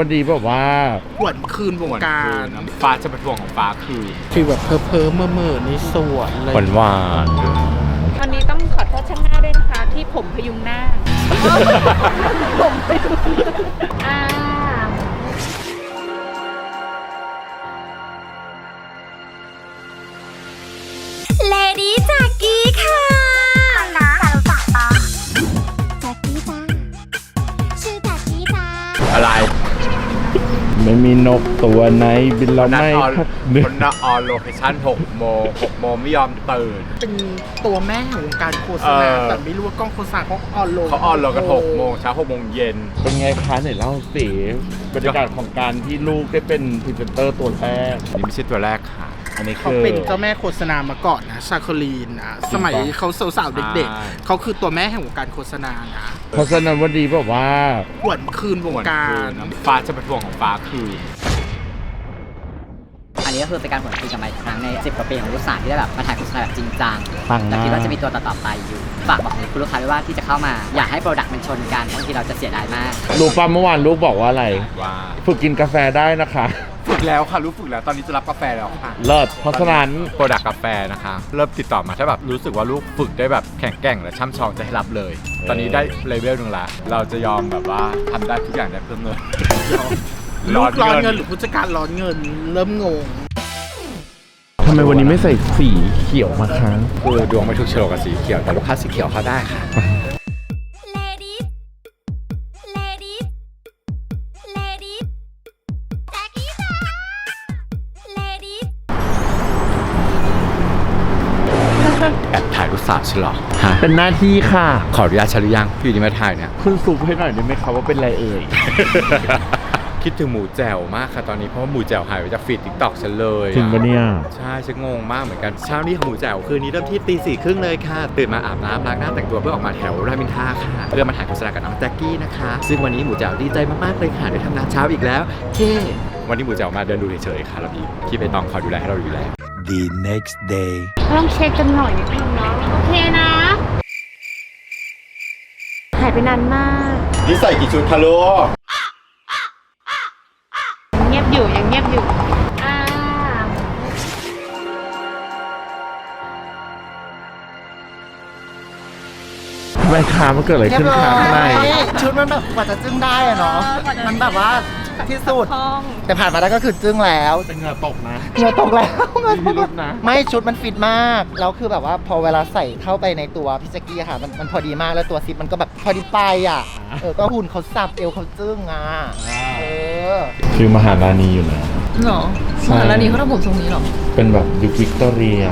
วันดีแบบว่าหวนคืนวงการฟ้าจะประทวงของฟ้าคือฟีลแบบเพ้อเพ้อเมื่อเมื่อๆนี่สวนเลยหวานหวานวันนี้ต้องขอโทษช่างหน้าด้วยนะคะ ที่ผมพยุงหน้า ผมพยุงอ่าเลดี้จากกี้ค่ะนะ ม่มีนกตัวไหนบินเรานัดไม่ออนพักนึกคนนัดออนโลเคชั่น6โมง6โมงไม่ยอมตื่น เป็นตัวแม่แห่งวงการโฆษเอณาอแต่ไม่รู้ว่ากล้องโฆษณาเขาออนโลเขาออนโลกัน6โมงเช้า6โมงเย็น เป็นไงคะไหนเล่าสิบรรยากาศของการที่ลูกได้เป็นพรีเซนเตอร์ตัวแรกอันนี้ไม่ใช่ตัวแรกค่ะ อันนี้เขาคือ เป็นเจ้าแม่โฆษณามาก่อนนะชาคลีนนะสมัยเขาสาวๆเด็กใช่ๆเขาคือตัวแม่แห่งวงการโฆษณานะเพราะฉะนั้นวันดีแบบว่า หวนคืนวงการฟ้าจะประทวงของฟ้าคือ อันนี้ก็คือเป็นการผลคุยกันมาอีกครั้งใน 10 กว่าปีของลูกสาวที่ได้แบบมาถ่ายโฆษณาแบบจริงจังปังมาก แต่คิดว่าจะมีตัวต่อๆไปอยู่ ฝากบอกถึงคุณลูกค้าด้วยว่าที่จะเข้ามา อยากให้โปรดักต์มันชนกันบางทีเราจะเสียดายมาก รู้ป่ะเมื่อวานลูกบอกว่าอะไร ว่า ฝึกกินกาแฟได้นะคะ ฝึกแล้วค่ะรู้ฝึกแล้วตอนนี้จะรับกาแฟแล้วค่ะเลิศเพราะฉะนั้นโปรดักต์กาแฟนะคะ เริ่มติดต่อมาถ้าแบบรู้สึกว่าลูกฝึกได้แบบแข็งแกร่งและช่ำชองจะให้รับเลย ตอนนี้ได้เลเวลหนึ่งละเราจะยอมแบบว่าทำได้ทุกอย่างได้เพื่อเงินลูกร้อนเงินหรือผู้จัดการร้อนเงิน เริ่มงงทำไมวันนี้ไม่ใส่สีเขียวมาคะคือดวงไม่ถูกโฉลกกับสีเขียวแต่ลูกค้าสีเขียวเขาได้ค่ะ แอบถ่ายลูกสาวฉันเหรอฮะเป็นหน้าที่ค่ะ ขออนุญาตฉันหรือยังพี่ดีมาถ่ายเนี่ยขึ้นซุปให้หน่อยได้ไหมคะว่าเป็นอะไรเอ่ย คิดถึงหมูแจ่วมากค่ะตอนนี้เพราะว่าหมูแจ่วหายไปจากฟีดทิกตอกฉันเลยอะ จริงปะเนี่ย ใช่ฉันงงมากเหมือนกันเช้านี้ของหมูแจ่วคืนนี้เริ่มที่ตีสี่ครึ่งเลยค่ะ ตื่นมาอาบน้ำล้างหน้าแต่งตัวเพื่อออกมาแถวรามอินทราค่ะ เพื่อมาถ่ายโฆษณากับน้องแจ็คกี้นะคะ ซึ่งวันนี้หมูแจ่วดีใจมากๆเลยค่ะได้ทำงานเช้าอีกแล้วเควันนี้หมูแจ่วมาเดินดูเฉยๆค่ะแล้วพี่พี่ไปตองคอยดูแลให้เราอยู่แล้ว the next day. ต้องเช็คกันหน่อยนิดนึงเนาะโอเคนะหายไปนานมาก นี่ใส่กี่ชุดคะลูกยังเงียบอยู่ยังเงียบอยู่อ่าทำไมคะมันเกิดอะไรขึ้นคะข้างใน ชุดมันแบบกว่าจะจึ้งได้อะเนาะเออกว่าจะมันแบบว่า ที่สุด ห้อง แต่ผ่านมาได้ก็คือจึ้งแล้วเป็นเหงื่อตกนะ เหงื่อตกแล้วมีพิรุธนะ ไม่ชุดมันฟิตมากแล้วคือแบบว่าพอเวลาใส่เข้าไปในตัวพิจกี้อะค่ะมันมันพอดีมากแล้วตัวซิปมันก็แบบพอดีไปอะเออก็หุ่นเขาสับเอวเขาจึ้งอะเออคือมหาราณีอยู่นะ หรอใช่ มหารานีเขาทำผมทรงนี้หรอเป็นแบบยุควิกตอเรีย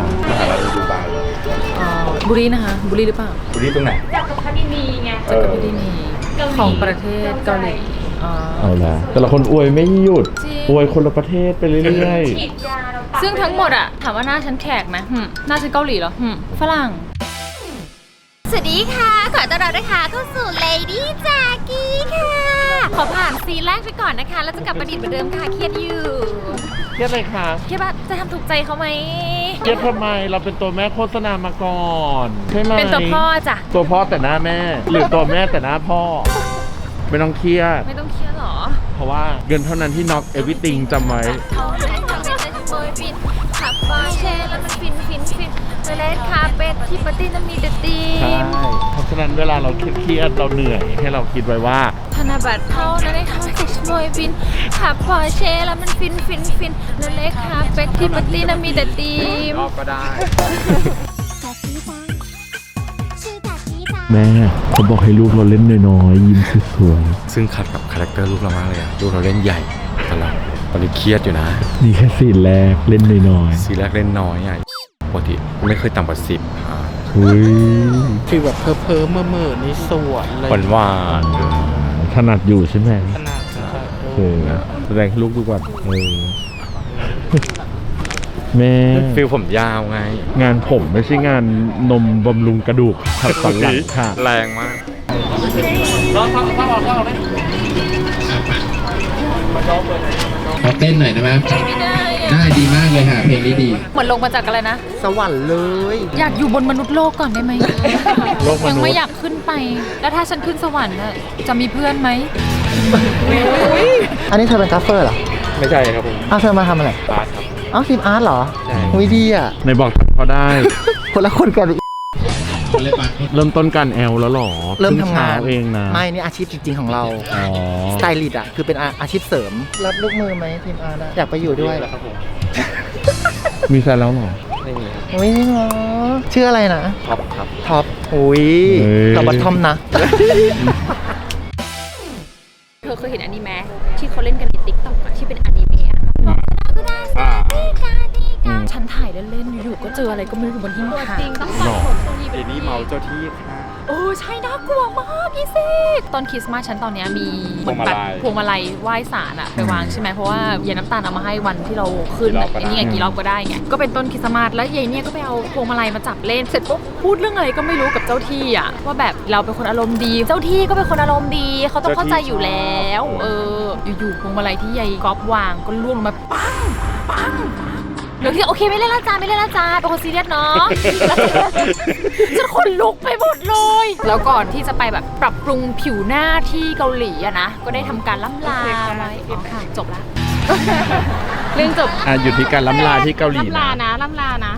อ่าบุรีนะคะ บุรีหรือเปล่าดูนี่ตรงไหนจากกับคดีนีไง จากกับบุรีนีเกาหลีของประเทศเกาหลีอ่า เอาละแต่ละคนอวยไม่หยุด จริง อวยคนละประเทศไปเรื่อยฉีดยาเราปะซึ่งทั้งหมดอะถามว่าหน้าฉันแขกไหมหึหน้าฉันเกาหลีเหรอหึฝรั่ง สวัสดีค่ะ ขอต้อนรับนะคะเข้าสู่เลดี้จากกี้ค่ะ ขอผ่านซีนแรกไปก่อนนะคะ แล้วจะกลับมาดิดเหมือนเดิมค่ะ เครียดอยู่ๆเครียดเลยค่ะเครียดว่าจะทำถูกใจเขาไหม เครียดทำไมเราเป็นตัวแม่โฆษณามาก่อน ใช่ไหมเป็นตัวพ่อจ้ะ ตัวพ่อแต่หน้าแม่ หรือตัวแม่แต่หน้าพ่อ ไม่ต้องเครียด ไม่ต้องเครียดหรอเพราะว่าเงินเท่านั้นที่น็อกเอวิติงจำไว้ เขาให้ทำให้เธอโบยฟินขับฟอร์เชแล้วมันฟินฟินฟินเลดคาเป็ดที่ปาร์ตี้นั้นมีเดอะตีใช่ มเพราะฉะนั้นเวลาเราเครียดๆเราเหนื่อยให้เราคิดไว้ว่า ธนบัตรเท่านั้นได้ทำให้ฉันโบยฟินขับฟอร์เชแล้วมันฟินฟินฟินเลดคาเป็ดที่ปาร์ตี้นั้นมีเดอะตีม รอบก็ได้ แม่เขาบอกให้ลูกเราเล่นน้อยๆยิ้มสวยซึ่งขัดกับคาแรคเตอร์ลูกเรามากเลยอะลูกเราเล่นใหญ่ตลอดตอนนี้เครียดอยู่นะๆนี่แค่ซีนแรกเล่นน้อยซีแรกเล่นน้อยอะปกติไม่เคยต่ำกว่าสิบอ่าๆเฮ้ยฟีลแบบเพ้อเพ้อเมื่อเมื่อๆนี่สวนเลยหวานหวานถนัดอยู่ใช่ไหมขนาดจะเออแสดงให้ลูกดูก่อนเออ แม่ฟิลผมยาวไง งานผมไม่ใช่งานนมบำรุงกระดูกขัดสันหลังค่ะ แรงมากขอเต้นหน่อยได้ไหมไม่ได้อะได้ดีมากเลยค่ะเพลงนี้ดี เหมือนลงมาจากอะไรนะ สวรรค์เลย อยากอยู่บนมนุษย์โลกก่อนได้ไหมโลกมยังนุษไม่ย์อยากขึ้นไป แล้วถ้าฉันขึ้นสวรรค์น่ะจะมีเพื่อนไหมอันนี้เธอเป็นกราฟเฟอร์เหรอ ไม่ใช่ครับผมอ้าวเธอมาทำอะไรบาสครับ อ้าวทีมอาร์ตเหรอใช่วิดีอะ ในบอกเขาได้ คนละคนกันอีกเริ่มต้นการแอลแล้วเหรอเริ่มทำงานพิ่เช้เองนะไม่นี่อาชีพจริง ๆ ของเรา อ๋อสไตลิสต์อะ คือเป็นอาอาชีพเสริม รับลูกมือไหมทีมอาร์ตอะอยากไปอยู่ด้วยแล้วครับผมมีแฟนแล้วเหรอ ไม่มีครับอุ้ยจริงเหรอชื่ออะไรนะ ท็อปครับท็อปอุ้ยเฮ้ย เราบัตทอมนะ อยู่ๆก็เจออะไรก็ไม่รู้บนหิ้งพระจริงต้องหรอเดนี่เมาเจ้าที่ค่ะ โอ้ใช่น่ากลัวมากพี่ซิกตอนคริสต์มาสฉันตอนเนี้ยมีพวงมาลัยพวงมาลัยไหว้ศาลอะไปวางใช่ไหมเพราะว่ายายน้ำตาลเอามาให้วันที่เราขึ้นกี่รอบก็ไอ้ได้นี่ไงกี่รอบก็ได้ไงก็เป็นต้นคริสต์มาสแล้วยายเนี่ยก็ไปเอาพวงมาลัยมาจับเล่นเสร็จปุ๊บพูดเรื่องอะไรก็ไม่รู้กับเจ้าที่อะว่าแบบเราเป็นคนอารมณ์ดี เจ้าที่ก็เป็นคนอารมณ์ดีเขาต้องเข้าใจอยู่แล้ว เออ อยู่ๆพวงมาลัยที่ยายก๊อฟวางก็ล่วงลงมาปังปัง เดี๋ยวที่โอเคไม่เล่นละจ้าไม่เล่นละจ้าเป็นคนซีเรียสเนาะฉันขนลุกไปหมดเลย แล้วก่อนที่จะไปแบบปรับปรุงผิวหน้าที่เกาหลีอะนะ ก็ได้ทำการล่ำลาไว้อ๋อค่ะจบละ เรื่องจบอะอยู่ที่การล้ำลาที่เกาหลีล่ำลานะนะล่ำลานะ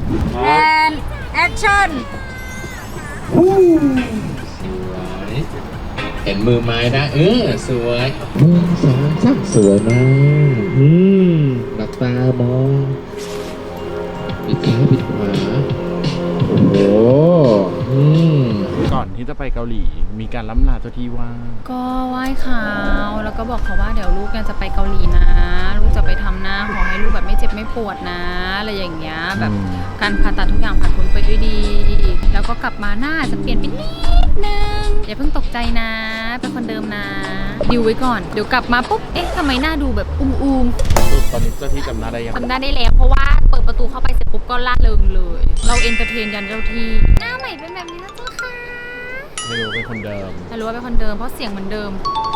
เห็นมือไม้นะเออ สวยหนึ่งสองสามสวยมากอืมหลับตามอง ปิดซ้ายปิดขวาโอ้โหอืมก่อนที่จะไปเกาหลีมีการล้ำลาเจ้าที่ว่า ก็ไหว้เขาแล้วก็บอกเขาว่าเดี๋ยวลูกเนี่ยจะไปเกาหลีนะ ลูกจะไปทำหน้าขอให้ลูกแบบไม่เจ็บไม่ปวดนะอะไรอย่างเงี้ยแบบอืมการผ่าตัดทุกอย่างผ่านพ้นไปด้วยดี แล้วก็กลับมาหน้าจะเปลี่ยนไปนิดนึงอย่าเพิ่งตกใจนะ เป็นคนเดิมนะดิวไว้ก่อนเดี๋ยวกลับมาปุ๊บเอ๊ะทำไมหน้าดูแบบอุ้มๆตอนนี้เจ้าที่จำหน้าได้ยังทำได้ได้แล้วเพราะว่าเปิ ดประตูเข้าไปเสร็จปุ๊บก็ล่าเริงเลย เราเอนเตอร์เทนยันเจ้าที่หน้าใหม่เป็นแบบนี้นะเจ้าค่ะไม่รู้เป็นคนเดิมแต่รู้ว่าเป็นคนเดิมเพราะเสียงเหมือนเดิม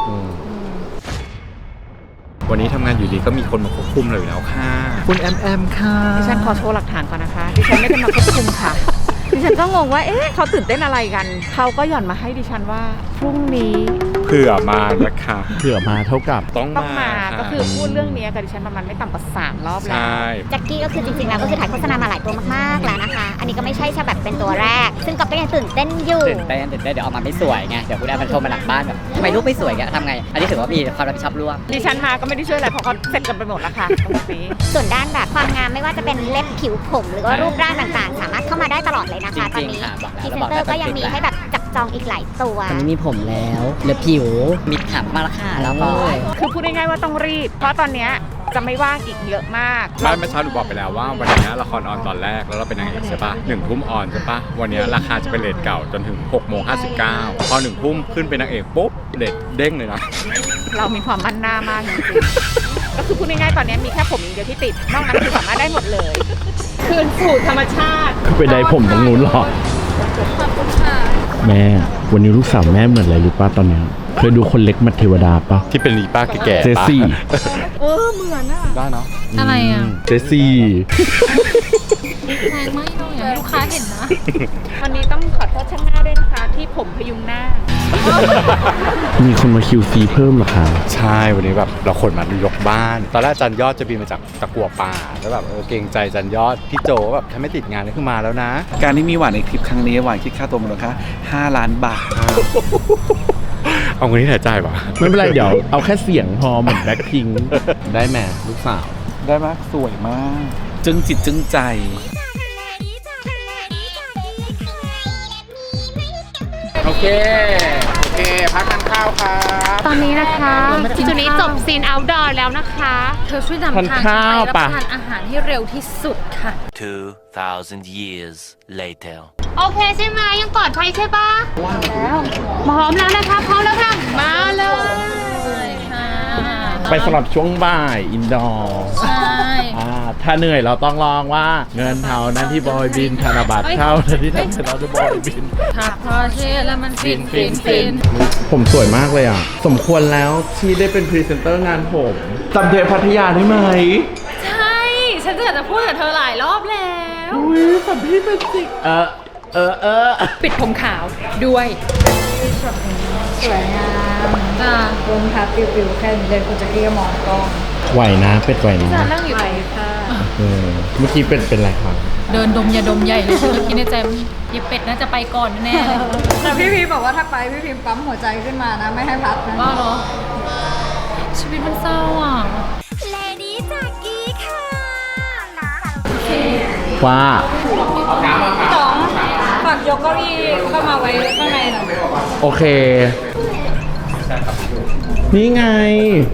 อืมอืมวันนี้ทำงานอยู่ดีก็มีคนมาควบคุมเลยแล้วค่ะ คุณแอมแอมค่ะดิฉันขอโชว์หลักฐานก่อนนะคะ ดิฉันไม่ได้มาควบคุมค่ะ ดิฉันก็งงว่า เอ๊ะเขาตื่นเต้นอะไรกัน เขาก็หย่อนมาให้ดิฉันว่า พรุ่งนี้ เผื่อมานะคะเผื่อมาเท่ากับ ต้องต้องมาค่ะก็คือพูดเรื่องนี้กับดิฉันประมาณไม่ต่ำกว่าสามรอบใชแล้ว่แจ็คกี้ก็คือจริงๆแล้วก็คือถ่ายโฆษณามาหลายตัวมากๆแล้วนะคะ อันนี้ก็ไม่ใช่แค่แบบเป็นตัวแรก ซึ่งก็ก็ยังตื่นเต้นอยู่ ตื่นเต้นตื่นเต้นเดี๋ยวออกมาไม่สวยไง เดี๋ยวคุณแอมมันโทรมาหลังบ้านแบบทำไมลูกไม่สวยแกทำไง อันนี้ถือว่ามีความรับผิดชอบร่วม ดิฉันมาก็ไม่ได้ช่วยอะไรเพราะเขาเสร็จกันไปหมดแล้วค่ะตรงนี้ ส่วนด้านแบบความงามไม่ว่าจะเป็นเล็บผิวผม หรือว่ารูปร่างต่างๆ สามารถเข้ามาได้ตลอดเลยนะคะตอนนี้จริงๆค่ะบอกพรีแล้วเซนเตอร์บอกแล้วก็ยังมีให้แบบ จับจองอีกหลายตัว ตอนนี้มีผมแล้วเหลือผิวมีถามมาและค่ะแล้วก็คือพูดง่ายๆว่าต้องรีบ เพราะตอนเนี้ยจะไม่ว่างอีกเยอะมาก บ้านเมื่อเช้าหนูบอกไปแล้วว่าวันนี้ละครออนตอนแรกแล้วเราเป็นนางเอกใช่ปะหนึ่งทุ่มออนใช่ปะวันนี้ราคาจะเป็นเลทเก่าจนถึง6กโมงห้พอหนึ่งทุ่มขึ้นเป็นนางเอกปุ๊บเลทเด้งเลยนะ เรามีความมั่นหน้ามากจริงๆ ก็คือพูดง่ายๆตอนนี้มีแค่ผมอย่างเดียวที่ติด นอกนั้นคือสามารถได้หมดเลย คืนสู่ธรรมชาติ ไปได้ผมตรงนู้นหรอ แม่ วันนี้ลูกสาวแม่เหมือนอะไรรู้ป่ะตอนเนี้ยเคยดูคนเล็กมัดเทวดาป่ะที่เป็นลีป้าแก่ๆเจสซี่เออเหมือนอะได้เนาะอะไรอะเจสซี่แรงมากเลยอยากให้ลูกค้าเห็นนะ วันนี้ต้องขอ โทษช่างหน้าด้วยนะคะที่ผมพยุงหน้า มีคนมาคิวซีเพิ่มเหรอคะใช่ วันนี้แบบเราขนมายกบ้าน ตอนแรกจันยอดจะบินมาจากตะกัวป่า แล้วแบบเออเกรงใจจันยอด พี่โจแบบถ้าไม่ติดงานนี่คือมาแล้วนะ การที่มีหวานในทริปครั้งนี้หวานคิดค่าตัวมูลค่า5ล้านบาท เอาเงินที่ไหนจ่ายปะไม่เป็นไรเดี๋ยวเอาแค่เสียงพอเหมือนแบ็คพิงได้แม่ลูกสาว ได้มากสวยมาก จึงจิตจึงใจ เค โอเค พักทานข้าวครับตอนนี้นะคะจุดนี้จบซีน outdoor แล้วนะคะ เธอช่วยนำทานทางข้าวไปรับปะประทานอาหารให้เร็วที่สุดค่ะ 2,000 years later. โอเคใช่ไหมยังปลอดภัยใช่ปะว้าวแล้วพร้อมแล้วนะคะพร้อมแล้วค่ะ มาเลยค่ะไปสำหรับช่วงบ่ายอินดอร์ ใช่อ่า ถ้าเหนื่อยเราต้องลองว่า เงินเท่านั้นที่บอยบินธนบัตรเท่านั้นที่ทำให้เราจะบอยบินถ้าพอเชื่อแล้วมันฟินฟินฟินผมสวยมากเลยอะ สมควรแล้วที่ได้เป็นพรีเซนเตอร์งานผมจำเทปพัทยาได้ไหมใช่ ฉันอยากจะพูดกับเธอหลายรอบแล้วอุ้ยสัมพี่เป็นสิเออเออเออปิดผมขาวด้วยสวยงามอ่ารองเท้าปิวๆแค่นี้เลยคุณแจะเรียกมองกล้องไหวนะเป็ดไหวนะจะนั่งอยู่ไหนค่ะเออเมื่อกี้เป็นเป็นอะไรครับเดินดมยาดมใหญ่เลยฉันก็คิดในใจยีเป็ดน่าจะไปก่อนแน่เลยแต่พี่พีบอกว่าถ้าไปพี่พิมปั๊มหัวใจขึ้นมานะไม่ให้พัดนะบ้าเหรอ ชีวิตมันเศร้าอะเลดี้จากกี้ค่ะว่าสองฝากยกเก้าอี้เข้ามาไว้ข้างในหน่อยโอเค นี่ไง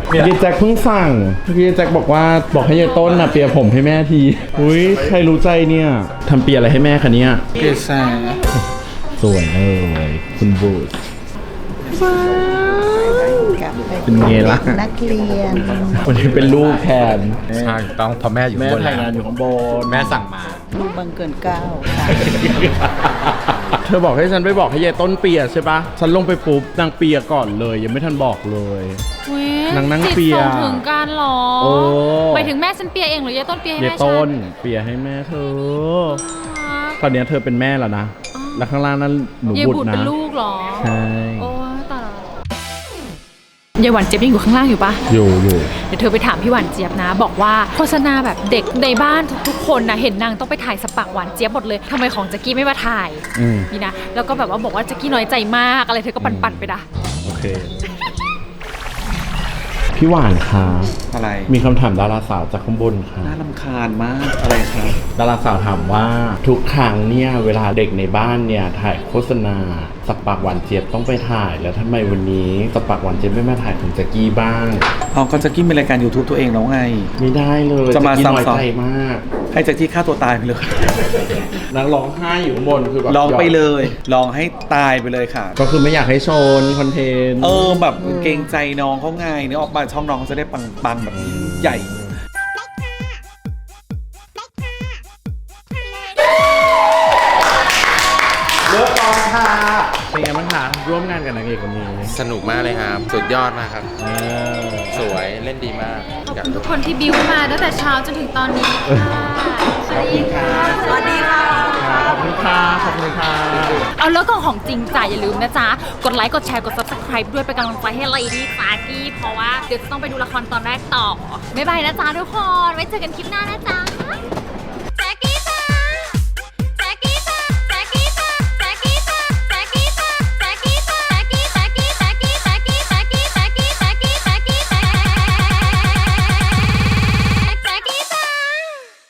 เมื่อกี้แจ็คเพิ่งสั่งเมื่อกี้แจ็คบอกว่าบอกให้ยายต้นน่ะเปียผมให้แม่ที อุ้ยใครรู้ใจเนี่ยทำเปียอะไรให้แม่คะเนี่ยเกษาสวยเลยคุณบู ดเป็นไงล่ะ นักเรียน วันนี้เป็นลูกแทนใช่ต้องเพราะแม่อยู่แม่ข้างบนถ่ายงานอยู่ข้างบน แม่สั่งมา ลูกบังเกินเก้าเธอบอกให้ฉันไปบอกให้ยายต้นเปียใช่ปะฉันลงไปปุ๊บนางเปียก่อนเลย ยังไม่ทันบอกเลย อุ๊ยนางนั่งจิตเปียส่งถึงการหรอโอ้ไปถึงแม่ฉันเปียเองหรือยายต้นเปียให้ยายแม่ฉัต้นนเปียให้แม่เธอ ตอนเนี้ยเธอเป็นแม่แล้วนะ แล้วข้างล่างนั้นหนูยายบุบุตตรรนะ เป็นลูกเหรอ ใช่โอ้ยตายละ ยายหวานเจี๊ยบยังอยู่ข้างล่างอยู่ปะอยู่อยู่เดี๋ยวเธอไปถามพี่หวานเจี๊ยบนะ บอกว่าโฆษณาแบบเด็กในบ้านทุกๆคนนะเห็นนางต้องไปถ่ายสปักหวานเจี๊ยบหมดเลยทำไมของแจ็กกี้ไม่มาถ่ายอืมนี่นะแล้วก็แบบว่าบอกว่าแจ็กกี้น้อยใจมากอะไรเธอก็ปั่นๆไปนะ โอเค พี่หวานคะอะไรมีคำถามดาราสาวจากข้างบนค่ะน่าลำคาญมากอะไรครับดาราสาวถามว่าทุกครั้งเนี่ยเวลาเด็กในบ้านเนี่ยถ่ายโฆษณาสปากหวานเจี๊ยบต้องไปถ่าย แล้วทำไมวันนี้สปากหวานเจี๊ยบไม่มาถ่ายของแจ็กกี้บ้างเอาก็จะกินเป็นรายการ YouTube ตัวเองแล้วไง ไม่ได้เลยจะมาแจ็กกี้น้อยซ้ำๆ ใจมาก ให้แจ็คกี้ฆ่าตัวตายไปเลยนางร้องไห้อยู่ข้างบนคือแบบลองไปเลยลองให้ตายไปเลยค่ะ ก็คือไม่อยากให้โชนคอนเทนต์ เออแบบเกรงใจน้องเขาไงเนี่ยออกมาช่องน้องเขาจะได้ปังๆแบบใหญ่ ร่วมงานกับนางเอกคนนี้สนุกมากเลยครับ สุดยอดมากครับ เออสวยเล่นดีมากอยากทุกคนที่บิวมาตั้งแต่เช้าจนถึงตอนนี้ค่ะสวัสดีค่ะ สวัสดีค่ะ ขอบคุณค่ะขอบคุณค่ะเอาแล้วก็ของจริงจ่ายอย่าลืมนะจ๊ะ กดไลค์ กดแชร์ กด subscribe ด้วยเป็นกำลังใจให้ไลดี้ฟากี้ เพราะว่าเดี๋ยวจะต้องไปดูละครตอนแรกต่อ บ๊ายบายนะจ๊ะทุกคน ไว้เจอกันคลิปหน้านะจ๊ะ